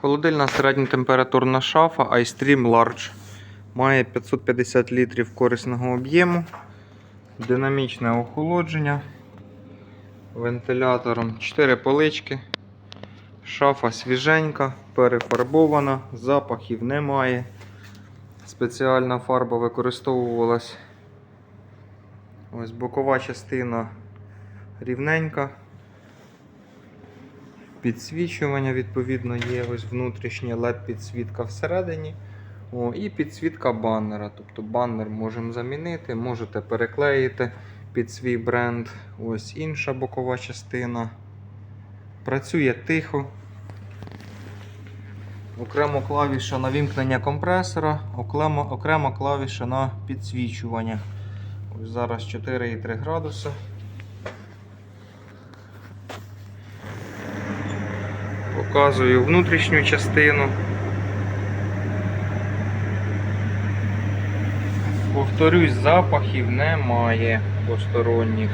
Холодильна середньотемпературна шафа iStream Large. Має 550 літрів корисного об'єму, динамічне охолодження, вентилятором 4 полички. Шафа свіженька, перефарбована, запахів немає. Спеціальна фарба використовувалась. Ось бокова частина рівненька. Підсвічування, відповідно, є ось внутрішня LED підсвітка всередині. О, і підсвітка баннера. Тобто баннер можемо замінити, можете переклеїти під свій бренд. Ось інша бокова частина. Працює тихо. Окремо клавіша на вімкнення компресора, окремо, окремо клавіша на підсвічування. Ось зараз 4,3 градуси. Показую внутрішню частину. Повторюсь, запахів немає посторонніх,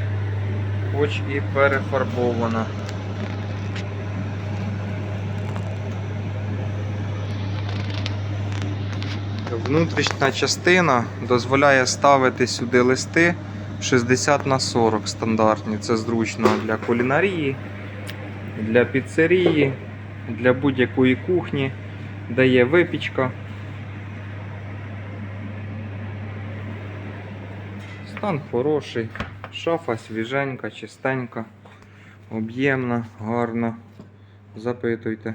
хоч і перефарбована. Внутрішня частина дозволяє ставити сюди листи 60 на 40 стандартні. Це зручно для кулінарії, для піцерії, для будь-якої кухні, де є випічка. Стан хороший, шафа свіженька, чистенька, об'ємна, гарна. Запитуйте.